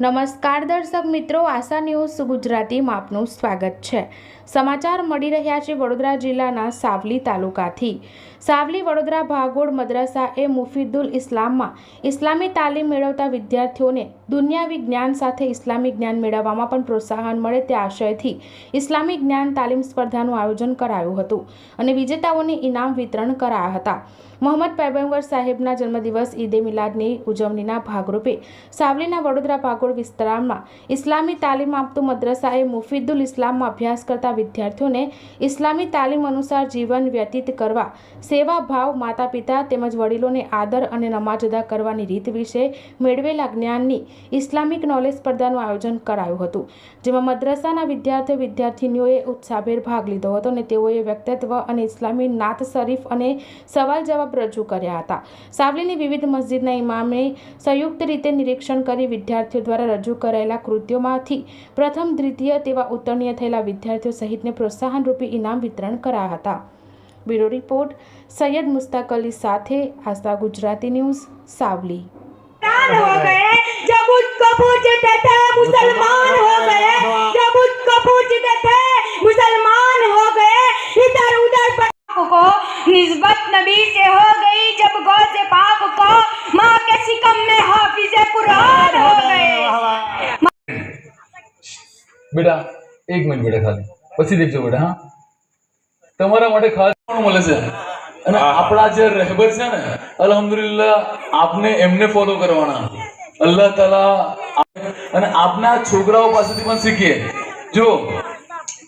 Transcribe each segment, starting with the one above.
નમસ્કાર દર્શક મિત્રો, આશા ન્યૂઝ ગુજરાતીમાં આપનું સ્વાગત છે. સમાચાર મળી રહ્યા છે વડોદરા જિલ્લાના સાવલી તાલુકાથી. સાવલી, વડોદરા, ભાગોળ, મદ્રાસા એ મુફીદુલ ઇસ્લામમાં ઇસ્લામી તાલીમ મેળવતા વિદ્યાર્થીઓને દુનિયાવી જ્ઞાન સાથે ઇસ્લામી જ્ઞાન મેળવવામાં પણ પ્રોત્સાહન મળે તે આશયથી ઇસ્લામી જ્ઞાન તાલીમ સ્પર્ધાનું આયોજન કરાયું હતું અને વિજેતાઓને ઇનામ વિતરણ કરાયા હતા. મોહમ્મદ પૈગંબર સાહેબના જન્મદિવસ, ઈદે મિલાદની ઉજવણીના ભાગરૂપે સાવલીના વડોદરા ભાગોળ વિસ્તારમાં ઇસ્લામી તાલીમ આપતું મદ્રસાએ મુફીદુલ ઇસ્લામમાં અભ્યાસ કરતા વિદ્યાર્થીઓને ઇસ્લામી તાલીમ અનુસાર જીવન વ્યતીત કરવા, સેવા ભાવ માતા પિતા તેમજ વડીલોને આદર અને નમાજ અદા કરવાની રીત વિશે મેળવેલા જ્ઞાનની ઇસ્લામિક નોલેજ સ્પર્ધાનું આયોજન કરાયું હતું, જેમાં મદ્રસાના વિદ્યાર્થીઓ વિદ્યાર્થીનીઓએ ઉત્સાહભેર ભાગ લીધો હતો અને તેઓએ વ્યક્તિત્વ અને ઇસ્લામી નાત શરીફ અને સવાલ જવાબ રજૂ કર્યા હતા. સાવલીની વિવિધ મસ્જિદના ઇમામે સંયુક્ત રીતે નિરીક્ષણ કરી વિદ્યાર્થીઓ દ્વારા રજૂ કરાયેલા કૃત્યોમાંથી પ્રથમ દ્વિતીય તેવા ઉત્તીર્ણ થયેલા વિદ્યાર્થીઓ સહિતને પ્રોત્સાહનરૂપી ઇનામ વિતરણ કરાયા હતા બ્યુરો રિપોર્ટ સૈયદ મુસ્તાક અલી સાથે આસ્થા ગુજરાતી ન્યૂઝ સાવલી मुसलमान हो गए जब उसको पूछते थे मुसलमान हो गए जब उसको पूछते थे मुसलमान हो गए इधर उधर पाक को निस्बत नबी से हो બેટા એક મિનિટ બેટા ખાલી. પછી દેખજો બેટા હા? તમારા માટે ખાસ પણ મળે છે. અને આપણા જે રહેબર છે ને અલહમદુલિલ્લાહ આપને એમને ફોલો કરવાના. અલ્લાહ તાલા અને આપના છોકરાઓ પાસેથી પણ શીખીએ. જો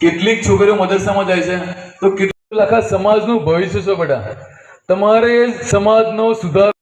કેટલીક છોકરીઓ મદરસામાં જાય છે તો કેટલું આખા સમાજનું ભવિષ્ય છે બેટા. તમારે સમાજનો સુધાર